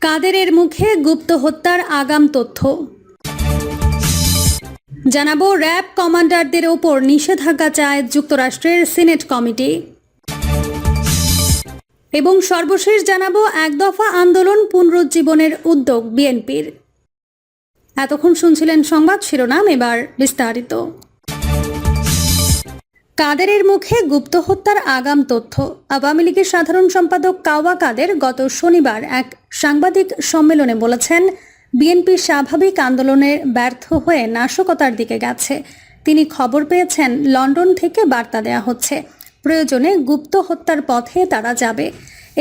কাদেরের মুখে গুপ্ত হত্যার আগাম তথ্য। জানাব, র্যাব কমান্ডারদের ওপর নিষেধাজ্ঞা চায় যুক্তরাষ্ট্রের সিনেট কমিটি। এবং সর্বশেষ জানাব, এক দফা আন্দোলন পুনরুজ্জীবনের উদ্যোগ বিএনপির। এতক্ষণ শুনছিলেন সংবাদ শিরোনাম, এবার বিস্তারিত। কাদেরের মুখে গুপ্ত হত্যার আগাম তথ্য। আওয়ামী লীগের সাধারণ সম্পাদক কাওয়া কাদের গত শনিবার এক সাংবাদিক সম্মেলনে বলেছেন, বিএনপি স্বাভাবিক আন্দোলনের ব্যর্থ হয়ে নাশকতার দিকে গেছে। তিনি খবর পেয়েছেন, লন্ডন থেকে বার্তা দেয়া হচ্ছে, প্রয়োজনে গুপ্ত হত্যার পথে তারা যাবে।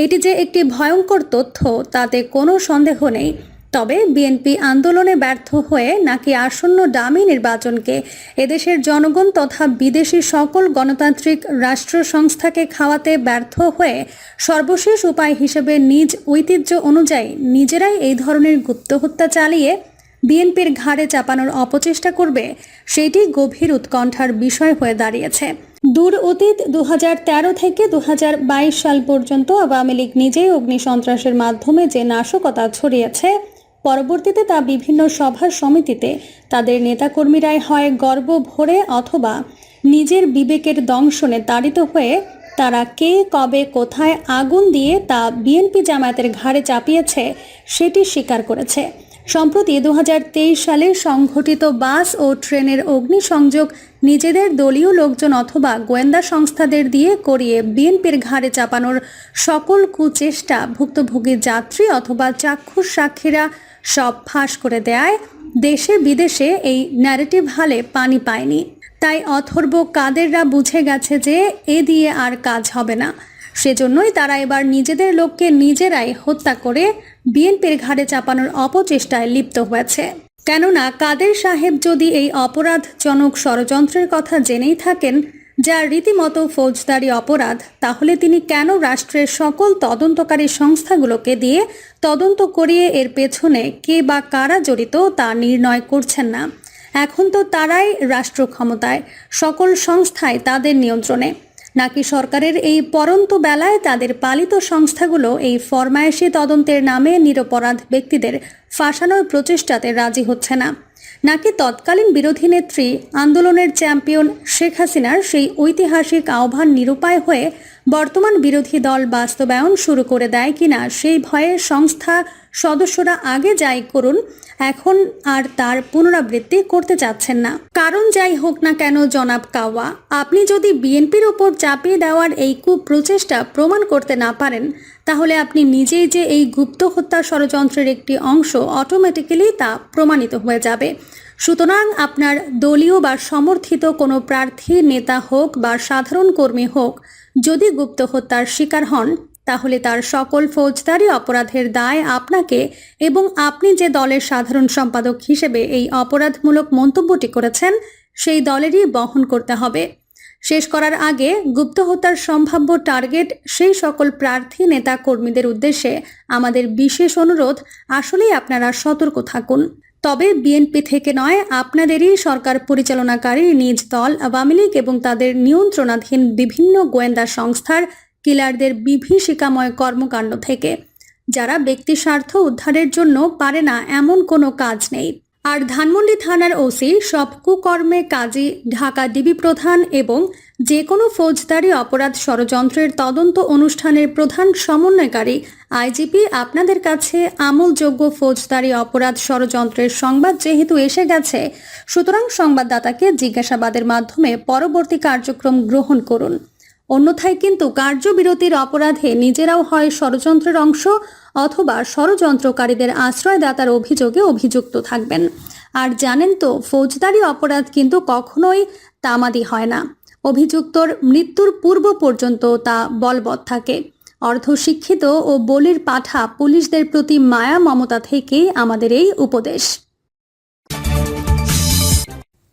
এটি যে একটি ভয়ঙ্কর তথ্য, তাতে কোনো সন্দেহ নেই। তবে বিএনপি আন্দোলনে ব্যর্থ হয়ে নাকি আসন্ন ডামি নির্বাচনকে এদেশের জনগণ তথা বিদেশি সকল গণতান্ত্রিক রাষ্ট্র সংস্থাকে খাওয়াতে ব্যর্থ হয়ে সর্বশেষ উপায় হিসেবে নিজ ঐতিহ্য অনুযায়ী নিজেরাই এই ধরনের গুপ্ত হত্যা চালিয়ে বিএনপির ঘাড়ে চাপানোর অপচেষ্টা করবে, সেটি গভীর উৎকণ্ঠার বিষয় হয়ে দাঁড়িয়েছে। দূর অতীত দু হাজার তেরো থেকে দু হাজার বাইশ সাল পর্যন্ত আওয়ামী লীগ নিজেই অগ্নিসন্ত্রাসের মাধ্যমে যে নাশকতা ছড়িয়েছে পরবর্তীতে তা বিভিন্ন সভা সমিতিতে তাদের নেতাকর্মীরাই হয় গর্ব ভরে অথবা নিজের বিবেকের দংশনে তাড়িত হয়ে তারা কে, কবে, কোথায় আগুন দিয়ে তা বিএনপি জামায়াতের ঘাড়ে চাপিয়েছে সেটি স্বীকার করেছে। সম্প্রতি দু হাজার তেইশ সালে সংঘটিত বাস ও ট্রেনের অগ্নিসংযোগ নিজেদের দলীয় লোকজন অথবা গোয়েন্দা সংস্থাদের দিয়ে করিয়ে বিএনপির ঘাড়ে চাপানোর সকল কুচেষ্টা ভুক্তভোগী যাত্রী অথবা চাক্ষুষ সাক্ষীরা সব ফাঁস করে দেয়। দেশে বিদেশে এই ন্যারেটিভ হালে পানি পায়নি। তাই অথর্ব কাদেররা বুঝে গেছে যে এ দিয়ে আর কাজ হবে না। সেজন্যই তারা এবার নিজেদের লোককে নিজেরাই হত্যা করে বিএনপির ঘাড়ে চাপানোর অপচেষ্টায় লিপ্ত হয়েছে। কেননা কাদের সাহেব যদি এই অপরাধজনক ষড়যন্ত্রের কথা জেনেই থাকেন, যা রীতিমতো ফৌজদারি অপরাধ, তাহলে তিনি কেন রাষ্ট্রের সকল তদন্তকারী সংস্থাগুলোকে দিয়ে তদন্ত করিয়ে এর পেছনে কে বা কারা জড়িত তা নির্ণয় করছেন না। এখন তো তারাই রাষ্ট্র ক্ষমতায়, সকল সংস্থায় তাদের নিয়ন্ত্রণে। নাকি সরকারের এই পরন্ত বেলায় তাদের পালিত সংস্থাগুলো এই ফরমায়েশি তদন্তের নামে নিরপরাধ ব্যক্তিদের ফাঁসানোর প্রচেষ্টাতে রাজি হচ্ছে না? নাকি তৎকালীন বিরোধী নেত্রী আন্দোলনের চ্যাম্পিয়ন শেখ হাসিনার সেই ঐতিহাসিক আহ্বান নিরুপায় হয়ে বর্তমান বিরোধী দল বাস্তবায়ন শুরু করে দেয় কিনা সেই ভয়ে সংস্থা সদস্যরা আগে যাই করুন, এখন আর তার পুনরাবৃত্তি করতে চাচ্ছেন না। কারণ যাই হোক না কেন, জনাব কাওয়া, আপনি যদি বিএনপির ওপর চাপিয়ে দেওয়ার এই কুপ্রচেষ্টা প্রমাণ করতে না পারেন, তাহলে আপনি নিজেই যে এই গুপ্ত হত্যা ষড়যন্ত্রের একটি অংশ অটোমেটিক্যালি তা প্রমাণিত হয়ে যাবে। সুতরাং আপনার দলীয় বা সমর্থিত কোনো প্রার্থী, নেতা হোক বা সাধারণ কর্মী হোক যদি গুপ্ত হত্যার শিকার হন, তাহলে তার সকল ফৌজদারি অপরাধের দায় আপনাকে এবং আপনি যে দলের সাধারণ সম্পাদক হিসেবে এই অপরাধমূলক মন্তব্যটি করেছেন, সেই দলেরই বহন করতে হবে। শেষ করার আগে গুপ্ত হত্যার সম্ভাব্য টার্গেট সেই সকল প্রার্থী, নেতা কর্মীদের উদ্দেশ্যে আমাদের বিশেষ অনুরোধ, আসলেই আপনারা সতর্ক থাকুন। তবে বিএনপি থেকে নয়, আপনাদেরই সরকার পরিচালনাকারী নিজ দল, আওয়ামী লীগ এবং তাদের নিয়ন্ত্রণাধীন বিভিন্ন গোয়েন্দা সংস্থার কিলারদের বিভীষিকাময় কর্মকাণ্ড থেকে। যারা ব্যক্তি স্বার্থ উদ্ধারের জন্য পারে না, এমন কোনো কাজ নেই। আর ধানমন্ডি থানার ওসি সব কুকর্মে কাজী, ঢাকা ডিবি প্রধান এবং যে কোনো ফৌজদারি অপরাধ ষড়যন্ত্রের তদন্ত অনুষ্ঠানের প্রধান সমন্বয়কারী আইজিপি, আপনাদের কাছে আমলযোগ্য ফৌজদারি অপরাধ ষড়যন্ত্রের সংবাদ যেহেতু এসে গেছে, সুতরাং সংবাদদাতাকে জিজ্ঞাসাবাদের মাধ্যমে পরবর্তী কার্যক্রম গ্রহণ করুন। অন্যথায় কিন্তু কার্যবিরতির অপরাধে নিজেরাও হয় ষড়যন্ত্রের অংশ অথবা ষড়যন্ত্রকারীদের আশ্রয়দাতার অভিযোগে অভিযুক্ত থাকবেন। আর জানেন তো, ফৌজদারি অপরাধ কিন্তু কখনোই তামাদি হয় না। অভিযুক্তর মৃত্যুর পূর্ব পর্যন্ত তা বলবৎ থাকে। অর্ধশিক্ষিত ও বলির পাঠা পুলিশদের প্রতি মায়া মমতা থেকেই আমাদের এই উপদেশ।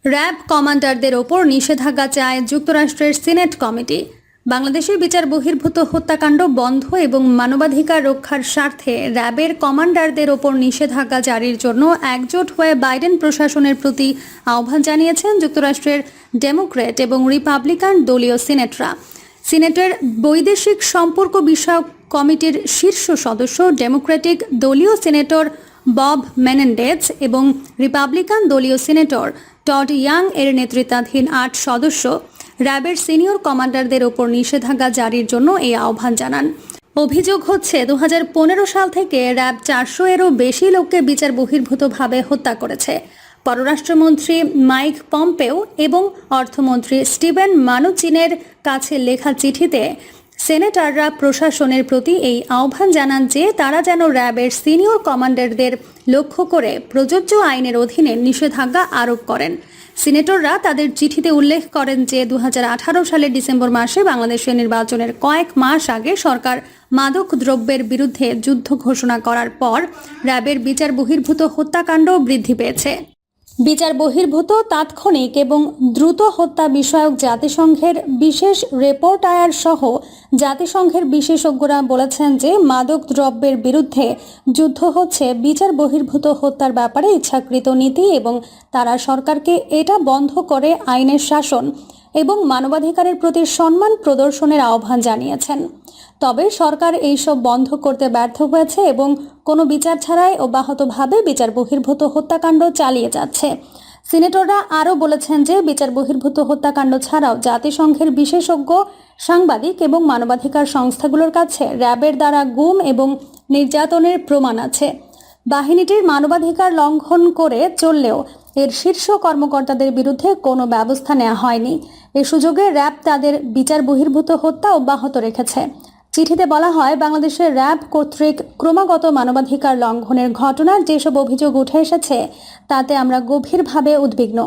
র্যাব কমান্ডারদের ওপর নিষেধাজ্ঞা চায় যুক্তরাষ্ট্রের সিনেট কমিটি। বাংলাদেশের বিচার বহির্ভূত হত্যাকাণ্ড বন্ধ এবং মানবাধিকার রক্ষার স্বার্থে র্যাবের কমান্ডারদের ওপর নিষেধাজ্ঞা জারির জন্য একজোট হয়ে বাইডেন প্রশাসনের প্রতি আহ্বান জানিয়েছেন যুক্তরাষ্ট্রের ডেমোক্র্যাট এবং রিপাবলিকান দলীয় সিনেটরা। সিনেটের বৈদেশিক সম্পর্ক বিষয়ক কমিটির শীর্ষ সদস্য ডেমোক্রেটিক দলীয় সিনেটর বব মেনেন্ডেজ এবং রিপাবলিকান দলীয় সিনেটর টড ইয়াং এর নেতৃত্বাধীন আট সদস্য র্যাবের সিনিয়র কমান্ডারদের ওপর নিষেধাজ্ঞা জারির জন্য এই আহ্বান জানান। অভিযোগ হচ্ছে দু হাজার পনেরো সাল থেকে র্যাব চারশো এরও বেশি লোককে বিচার বহির্ভূতভাবে হত্যা করেছে। পররাষ্ট্রমন্ত্রী মাইক পম্পেও এবং অর্থমন্ত্রী স্টিভেন মানুচিনের কাছে লেখা চিঠিতে সেনেটাররা প্রশাসনের প্রতি এই আহ্বান জানান যে তারা যেন র্যাবের সিনিয়র কমান্ডারদের লক্ষ্য করে প্রযোজ্য আইনের অধীনে নিষেধাজ্ঞা আরোপ করেন। সিনেটররা তাদের চিঠিতে উল্লেখ করেন যে দু হাজার আঠারো সালের ডিসেম্বর মাসে বাংলাদেশের নির্বাচনের কয়েক মাস আগে সরকার মাদক দ্রব্যের বিরুদ্ধে যুদ্ধ ঘোষণা করার পর র্যাবের বিচার বহির্ভূত হত্যাকাণ্ড বৃদ্ধি পেয়েছে। বিচার বহির্ভূত তাৎক্ষণিক এবং দ্রুত হত্যা বিষয়ক জাতিসংঘের বিশেষ রেপোর্টায়ার সহ জাতিসংঘের বিশেষজ্ঞরা বলেছেন যে মাদক দ্রব্যের বিরুদ্ধে যুদ্ধ হচ্ছে বিচার বহির্ভূত হত্যার ব্যাপারে ইচ্ছাকৃত নীতি এবং তারা সরকারকে এটা বন্ধ করে আইনের শাসন। এবং মানবাধিকারের প্রতি সম্মান প্রদর্শনের আহ্বান জানিয়েছেন। তবে সরকার এইসব বন্ধ করতে ব্যর্থ হয়েছে এবং কোনো বিচার ছাড়াই অব্যাহতভাবে বিচার বহির্ভূত হত্যাকাণ্ড চালিয়ে যাচ্ছে। সিনেটররা আরও বলেছেন যে বিচার বহির্ভূত হত্যাকাণ্ড ছাড়াও জাতিসংঘের বিশেষজ্ঞ, সাংবাদিক এবং মানবাধিকার সংস্থাগুলোর কাছে র্যাবের দ্বারা গুম এবং নির্যাতনের প্রমাণ আছে। বাহিনীটির মানবাধিকার লঙ্ঘন করে চললেও এর শীর্ষ কর্মকর্তাদের বিরুদ্ধে কোনো ব্যবস্থা নেওয়া হয়নি। এ সুযোগে র্যাব তাদের বিচার বহির্ভূত হত্যা অব্যাহত রেখেছে। চিঠিতে বলা হয়, বাংলাদেশের র্যাব কর্তৃক ক্রমাগত মানবাধিকার লঙ্ঘনের ঘটনার যেসব অভিযোগ উঠে এসেছে, তাতে আমরা গভীরভাবে উদ্বিগ্ন।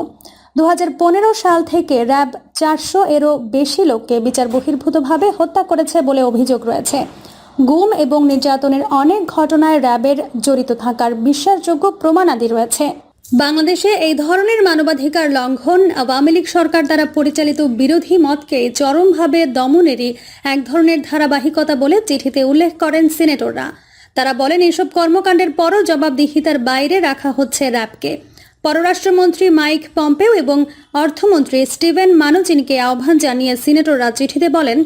দু হাজার পনেরো সাল থেকে র্যাব চারশো এরও বেশি লোককে বিচার বহির্ভূতভাবে হত্যা করেছে বলে অভিযোগ রয়েছে। গুম এবং নির্যাতনের অনেক ঘটনায় র্যাবের জড়িত থাকার বিশ্বাসযোগ্য প্রমাণাদি রয়েছে। বাংলাদেশে এই ধরনের মানবাধিকার লঙ্ঘন আওয়ামী লীগ সরকার দ্বারা পরিচালিত বিরোধী মতকে চরমভাবে দমনেরই এক ধরনের ধারাবাহিকতা বলে চিঠিতে উল্লেখ করেন সিনেটররা। তারা বলেন, এসব কর্মকাণ্ডের পরও জবাবদিহিতার বাইরে রাখা হচ্ছে র্যাবকে। পররাষ্ট্রমন্ত্রী মাইক পম্পেও এবং অর্থমন্ত্রী স্টিভেন মানুচিনকে আহ্বান জানিয়ে সিনেটররা চিঠিতে বলেন,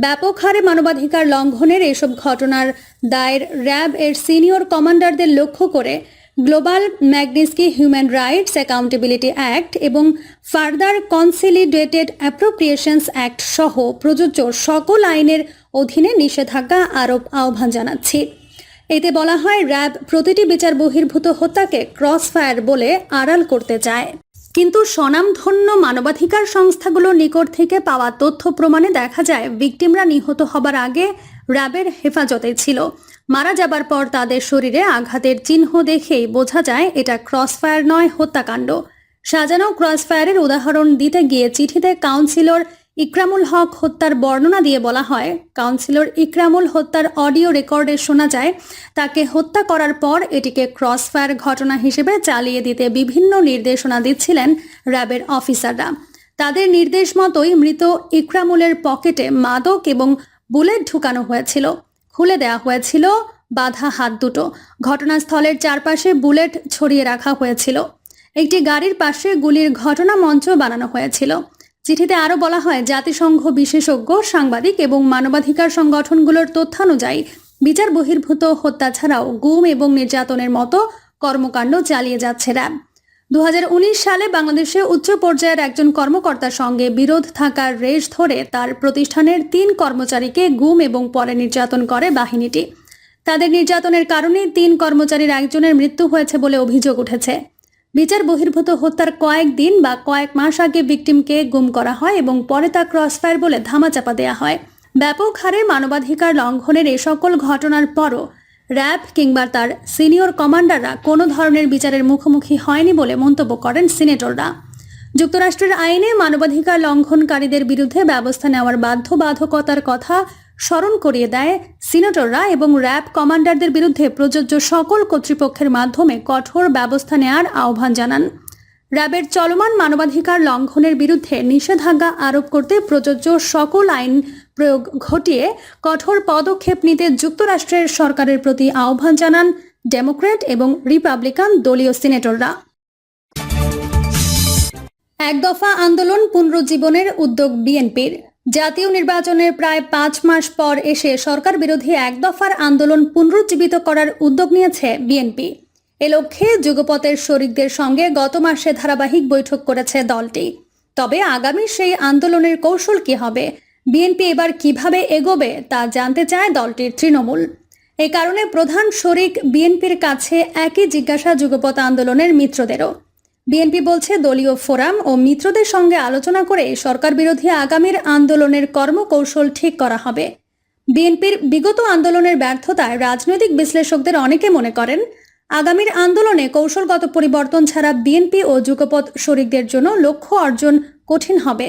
ব্যাপক হারে মানবাধিকার লঙ্ঘনের এসব ঘটনার দায়ের র্যাব এর সিনিয়র কমান্ডারদের লক্ষ্য করে global Magnitsky human rights accountability act এবং ফার্দার কনসিলিডেটেড অ্যাপ্রোপ্রিয়েশনস অ্যাক্ট সহ প্রযোজ্য সকল আইনের অধীনে নিষেধাজ্ঞা আরোপ আহ্বান জানাচ্ছি। এতে বলা হয়, র্যাব প্রতিটি বিচার বহির্ভূত হত্যাকে ক্রস ফায়ার বলে আড়াল করতে চায়। কিন্তু স্বনামধন্য মানবাধিকার সংস্থাগুলোর নিকট থেকে পাওয়া তথ্য প্রমাণে দেখা যায়, ভিকটিমরা নিহত হবার আগে র্যাবের হেফাজতে ছিল। মারা যাবার পর তাদের শরীরে আঘাতের চিহ্ন দেখেই বোঝা যায় এটা ক্রসফায়ার নয়, হত্যাকাণ্ড। সাজানো ক্রসফায়ারের উদাহরণ দিতে গিয়ে চিঠিতে কাউন্সিলর ইকরামুল হক হত্যার বর্ণনা দিয়ে বলা হয়, কাউন্সিলর ইকরামুল হত্যার অডিও রেকর্ডে শোনা যায়, তাকে হত্যা করার পর এটিকে ক্রসফায়ার ঘটনা হিসেবে চালিয়ে দিতে বিভিন্ন নির্দেশনা দিচ্ছিলেন র্যাবের অফিসাররা। তাদের নির্দেশ মতোই মৃত ইকরামুলের পকেটে মাদক এবং বুলেট ঢুকানো হয়েছিল, খুলে দেওয়া হয়েছিল, বাধা হাত দুটো। ঘটনাস্থলের চারপাশে বুলেট ছড়িয়ে রাখা হয়েছিল। একটি গাড়ির পাশে গুলির ঘটনা মঞ্চ বানানো হয়েছিল। চিঠিতে আরও বলা হয়, জাতিসংঘ বিশেষজ্ঞ, সাংবাদিক এবং মানবাধিকার সংগঠনগুলোর তথ্যানুযায়ী বিচার বহির্ভূত হত্যা ছাড়াও গুম এবং নির্যাতনের মতো কর্মকাণ্ড চালিয়ে যাচ্ছে র্যাব। দু হাজার উনিশ সালে বাংলাদেশে উচ্চ পর্যায়ের একজন কর্মকর্তার সঙ্গে বিরোধ থাকার রেশ ধরে তার প্রতিষ্ঠানের তিন কর্মচারীকে গুম এবং পরে নির্যাতন করে বাহিনীটি। তাদের নির্যাতনের কারণে তিন কর্মচারীর একজনের মৃত্যু হয়েছে বলে অভিযোগ উঠেছে। বিচার বহির্ভূত হত্যার কয়েক দিন বা কয়েক মাস আগে ভিকটিমকে গুম করা হয় এবং পরে তা ক্রসফায়ার বলে ধামাচাপা দেওয়া হয়। ব্যাপক হারে মানবাধিকার লঙ্ঘনের এ সকল ঘটনার পরও র্যাব কিংবা তার সিনিয়র কমান্ডাররা কোনো ধরনের বিচারের মুখোমুখি হয়নি বলে মন্তব্য করেন সিনেটররা। যুক্তরাষ্ট্রের আইনে মানবাধিকার লঙ্ঘনকারীদের বিরুদ্ধে ব্যবস্থা নেওয়ার বাধ্যবাধকতার কথা স্মরণ করিয়ে দেয় সিনেটররা এবং র্যাব কমান্ডারদের বিরুদ্ধে প্রযোজ্য সকল কর্তৃপক্ষের মাধ্যমে কঠোর ব্যবস্থা নেওয়ার আহ্বান জানান। র্যাবের চলমান মানবাধিকার লঙ্ঘনের বিরুদ্ধে নিষেধাজ্ঞা আরোপ করতে প্রযোজ্য সকল আইন প্রয়োগ ঘটিয়ে কঠোর পদক্ষেপ নিতে যুক্তরাষ্ট্রের সরকারের প্রতি আহ্বান জানান ডেমোক্র্যাট এবং রিপাবলিকান দলীয় সিনেটররা। এক দফা আন্দোলন পুনরুজ্জীবনের উদ্যোগ বিএনপির। জাতীয় নির্বাচনের প্রায় পাঁচ মাস পর এসে সরকার বিরোধী এক দফার আন্দোলন পুনরুজ্জীবিত করার উদ্যোগ নিয়েছে বিএনপি। এ লক্ষ্যে যুগপথের শরিকদের সঙ্গে গত মাসে ধারাবাহিক বৈঠক করেছে দলটি। তবে আগামী সেই আন্দোলনের কৌশল কি হবে বিএনপি এবার কীভাবে এগোবে তা জানতে চায় দলটির তৃণমূল। এ কারণে প্রধান শরিক বিএনপির কাছে একই জিজ্ঞাসা যুগপথ আন্দোলনের মিত্রদেরও। বিএনপি বলছে, দলীয় ফোরাম ও মিত্রদের সঙ্গে আলোচনা করে সরকার বিরোধী আগামীর আন্দোলনের কর্মকৌশল ঠিক করা হবে। বিএনপির বিগত আন্দোলনের ব্যর্থতায় রাজনৈতিক বিশ্লেষকদের অনেকে মনে করেন, আগামীর আন্দোলনে কৌশলগত পরিবর্তন ছাড়া বিএনপি ও যুগপথ শরিকদের জন্য লক্ষ্য অর্জন কঠিন হবে।